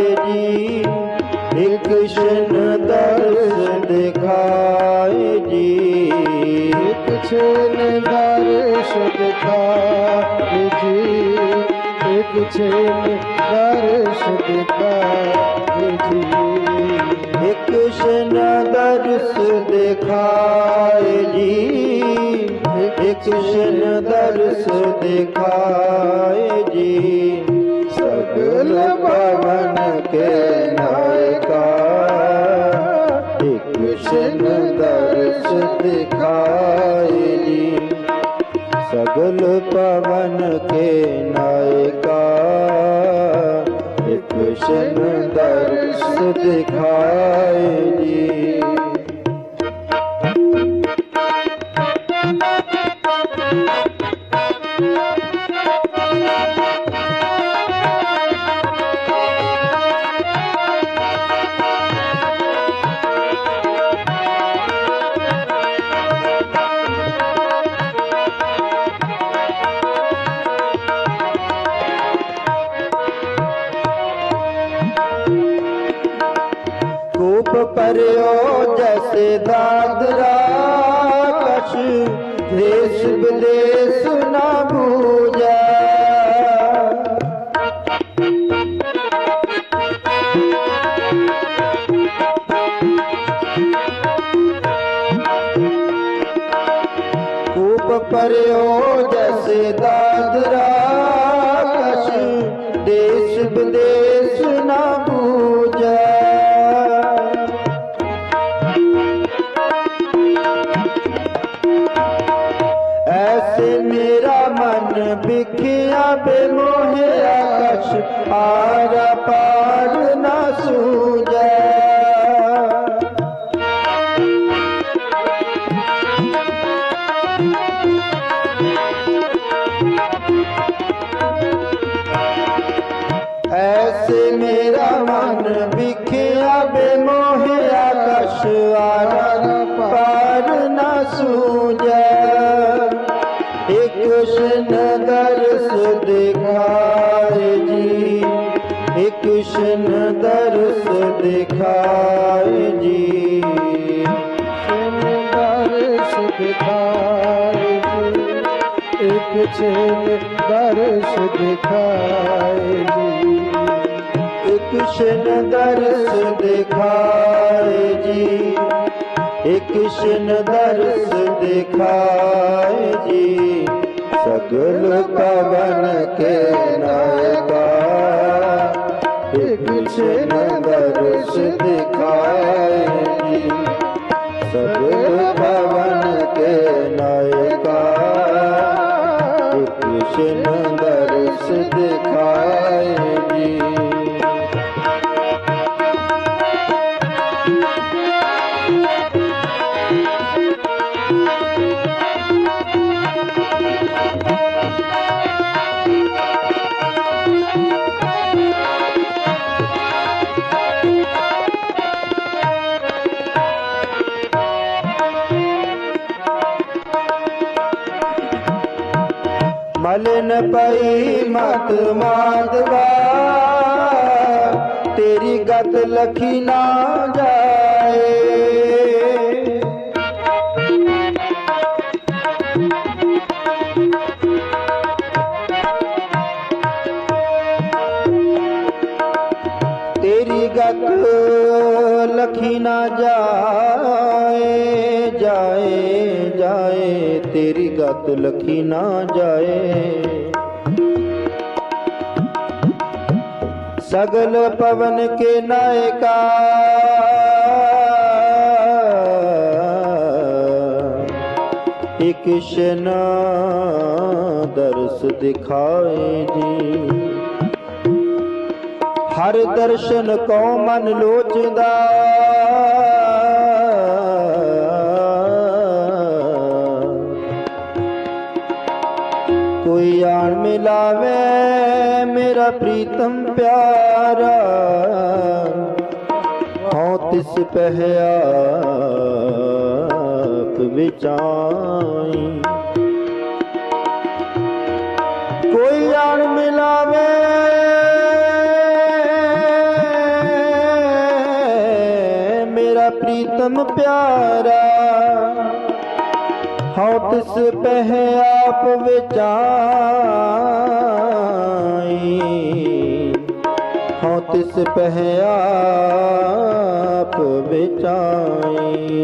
ਜੀ ਇੱਕ ਸ਼ਨ ਦਰਸ ਦਿਖਾਏ ਜੀ। ਛੇਨ ਦਰਸ਼ ਦਿਖਾਏ ਜੀ। ਇੱਕ ਛੇਨ ਦਰਸ਼ ਦਿਖਾਏ ਜੀ। ਇੱਕ ਸ਼ਨ ਦਰਸ ਦਿਖਾਏ ਜੀ। ਇੱਕ ਸ਼ਨ ਦਰਸ ਦਿਖਾਏ ਜੀ। ਸਗਲ ਪਵਨ ਕੇ ਨਾਇਕਾ ਇੱਕ ਸ਼ਨ ਦਰਸ ਦਿਖਾਏ ਜੀ। ਸਗਲ ਪਵਨ ਕੇ ਨਾਇਕਾ ਇੱਕ ਸ਼ਨ ਦਰਸ ਦਿਖਾਏ ਜੀ ਕੂਪ ਪਰਿਓ ਜੈਸੇ ਦਾਦਰਾ ਕਛ, ਦੇਸ਼ ਵਿਦੇਸ਼ ਨਾ ਬੂਝੈ ਕੂਪ ਪਰਿਓ ਕਛ ਪਾਰ ਨਾ ਸੂਝੈ। ਐਸੇ ਮੇਰਾ ਮਨ ਵਿਖਿਆ ਬੇਮੋਹਿਆ ਕਛ ਆਰ ਪਾਰ ਨਾ ਸੂਝੈ। ਇੱਕ ਸ਼ਨ ਦਰਸ ਦਿਖਾਏ ਜੀ। ਇੱਕ ਸ਼ਨ ਦਰਸ ਦਿਖਾਏ ਜੀ। ਦਰਸ਼ ਦਿਖਾਏ ਜੀ। ਇੱਕ ਦਰਸ਼ ਦਿਖਾਏ ਜੀ। ਇੱਕ ਦਰਸ ਦਿਖਾਏ ਜੀ। ਦਰਸ ਦਿਖਾਏ ਜੀ। ਸਗਲ ਦਿਖਾਏ ਜੀ ਸਗਲ ਪਵਨ ਕੇ ਪਈ ਮਤ ਮਾਦਵਾ ਤੇਰੀ ਗਤ ਲਖੀ ਨਾ ਜਾਏ। ਤੇਰੀ ਗਤ ਲਖੀ ਨਾ ਜਾਏ। ਜਾਏ ਤੇਰੀ ਗਤ ਲਖੀ ਨਾ ਜਾਏ। ਸਗਲ ਪਵਨ ਕੇ ਨਾਇਕਾ। ਕਿਸ਼ਨ ਦਰਸ ਦਿਖਾਏ ਜੀ। ਹਰ ਦਰਸ਼ਨ ਕੋ ਮਨ ਲੋਚਦਾ। ਜਾਣ ਮਿਲਾਵੇ ਮੇਰਾ ਪ੍ਰੀਤਮ ਪਿਆਰਾ। ਹਉ ਤਿਸ ਪਹਿਆ ਵਿਚਾਈ ਕੋਈ ਜਾਣ ਮਿਲਾਵੇ ਮੇਰਾ ਪ੍ਰੀਤਮ ਪਿਆਰਾ। ਹਉ ਤਿਸ ਪਹਿਆ ਆਪ ਵਿਚਾਈ। ਹਉ ਤਿਸ ਪਹਿ ਆਪ ਵਿਚਾਈ।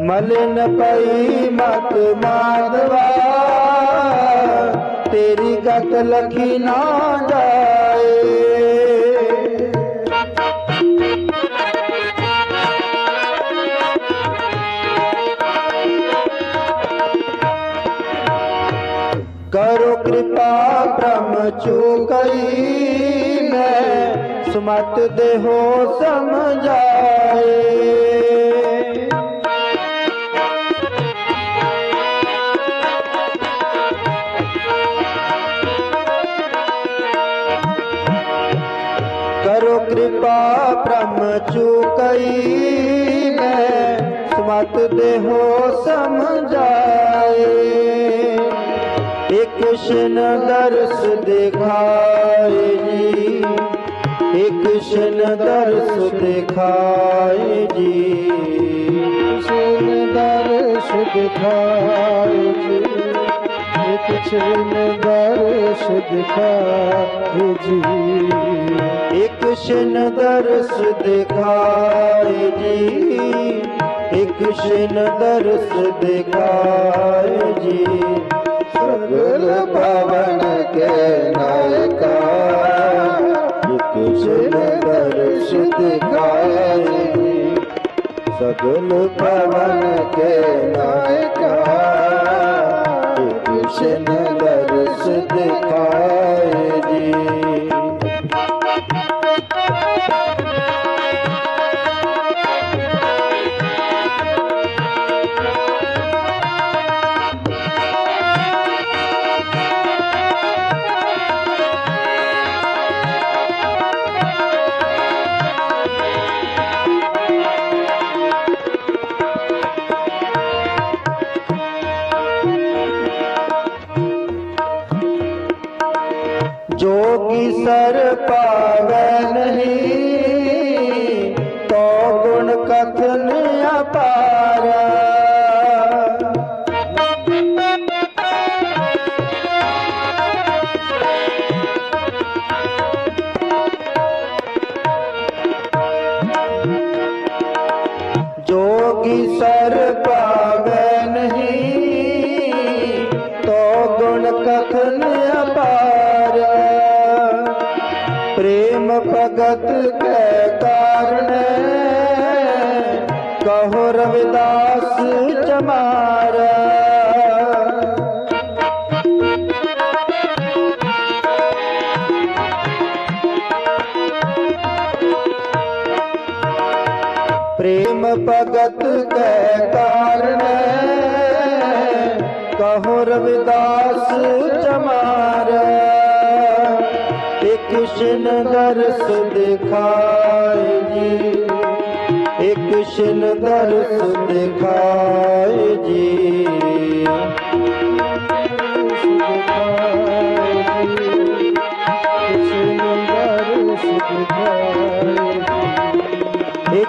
ਮਲਨ ਪਈ ਮਤ ਮਾਧਵਾ। ਤੇਰੀ ਗਤ ਲਖੀ ਨਾ ਚੁਕਈ ਮੈਂ ਸਮਤ ਦੇਹੋ ਸਮਝਾਏ। ਕਰੋ ਕਿਰਪਾ ਬ੍ਰਹਮ ਚੁਕਈ ਮੈਂ ਸਮਤ ਦੇਹੋ ਸਮਝਾਏ। ਇਕ ਸ਼ਿਨ ਦਰਸ ਦਿਖਾਏ ਜੀ ਇਕ ਸ਼ਿਨ ਦਰਸ ਦਿਖਾਏ ਜੀ ਛਿਨ ਦਰਸ਼ ਦਿਖਾਏ ਜੀ ਇੱਕ ਛਿਨ ਦਰਸ਼ ਦਿਖਾਏ ਜੀ ਇਕ ਸ਼ਿਨ ਦਰਸ ਦਿਖਾਏ ਜੀ ਇਕ ਸ਼ਿਨ ਦਰਸ ਦਿਖਾਏ ਜੀ ਸਗਲ ਭਵਨ ਕੇ ਨਾਇਕਾ ਇਕ ਸ਼ਿਨ ਦਰਸ ਦਿਖਾਏ ਜੀ ਸਗਲ ਭਵਨ ਕੇ ਨਾਇਕਾ ਭਗਤ ਕੈ ਕਾਰਣ ਕਹੋ ਰਵਿਦਾਸ ਚਮਾਰ। ਪ੍ਰੇਮ ਭਗਤ ਕੈ ਕਾਰਣ ਕਹੋ ਰਵਿਦਾਸ ਚਮਾਰ। कृष्ण दर्श दिखाए जी कृष्ण दर्श दिखाए जी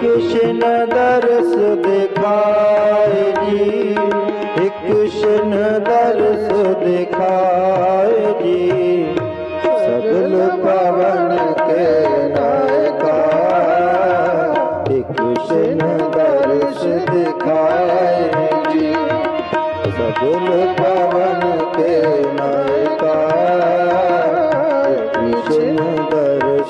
कृष्ण दर्श दिखाए कृष्ण जी कृष्ण दर्श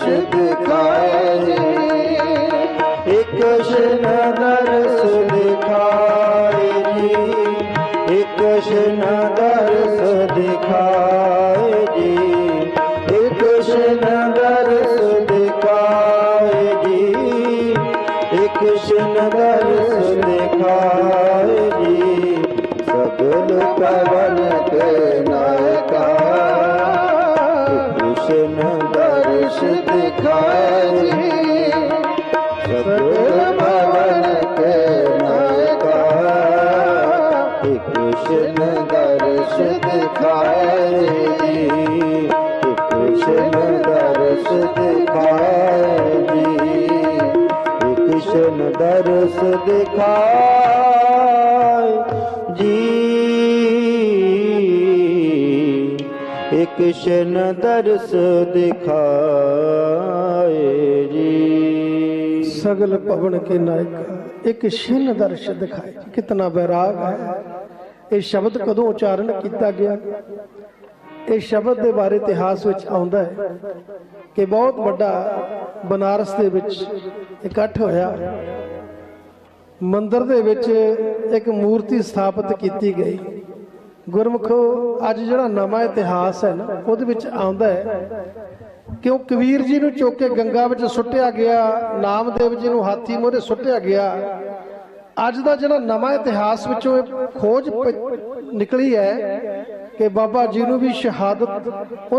ਦਰਸ ਦਿਖਾਏ ਜੀ ਇਕ ਦਰਸ ਦਿਖਾਏ ਜੀ। ਇਕ ਸ਼ਿਨ ਦਰਸ ਦਿਖਾਏ ਜੀ। ਇਕ ਸ਼ਿਨ ਦਰਸ ਦਿਖਾਏ ਜੀ। ਇਕ ਸ਼ਿਨ ਦਰਸ ਦਿਖਾਏ ਇੱਕ ਸ਼ਨ ਦਰਸ ਦਿਖਾਏ ਜੀ सगल पवन के नायक एक छिन्न दर्श दिखाए कितना बैराग है ਇਹ ਸ਼ਬਦ ਕਦੋਂ ਉਚਾਰਨ ਕੀਤਾ ਗਿਆ ਇਹ ਸ਼ਬਦ ਦੇ ਬਾਰੇ ਇਤਿਹਾਸ ਵਿੱਚ ਆਉਂਦਾ ਹੈ ਕਿ ਬਹੁਤ ਵੱਡਾ ਬਨਾਰਸ ਦੇ ਵਿੱਚ ਇਕੱਠ ਹੋਇਆ ਮੰਦਿਰ ਦੇ ਵਿੱਚ ਇੱਕ ਮੂਰਤੀ ਸਥਾਪਿਤ ਕੀਤੀ ਗਈ ਗੁਰਮੁਖੋ, ਅੱਜ ਜਿਹੜਾ ਨਵਾਂ ਇਤਿਹਾਸ ਹੈ ਨਾ, ਉਹਦੇ ਵਿੱਚ ਆਉਂਦਾ ਹੈ ਕਿਉਂ ਕਬੀਰ ਜੀ ਨੂੰ ਚੁੱਕ ਕੇ ਗੰਗਾ ਵਿੱਚ ਸੁੱਟਿਆ ਗਿਆ, ਨਾਮਦੇਵ ਜੀ ਨੂੰ ਹਾਥੀ ਮੋਰੇ ਸੁੱਟਿਆ ਗਿਆ, ਅੱਜ ਦਾ ਜਿਹੜਾ ਨਵਾਂ ਇਤਿਹਾਸ ਵਿੱਚੋਂ ਇਹ ਖੋਜ ਨਿਕਲੀ ਹੈ ਕਿ ਬਾਬਾ ਜੀ ਨੂੰ ਵੀ ਸ਼ਹਾਦਤ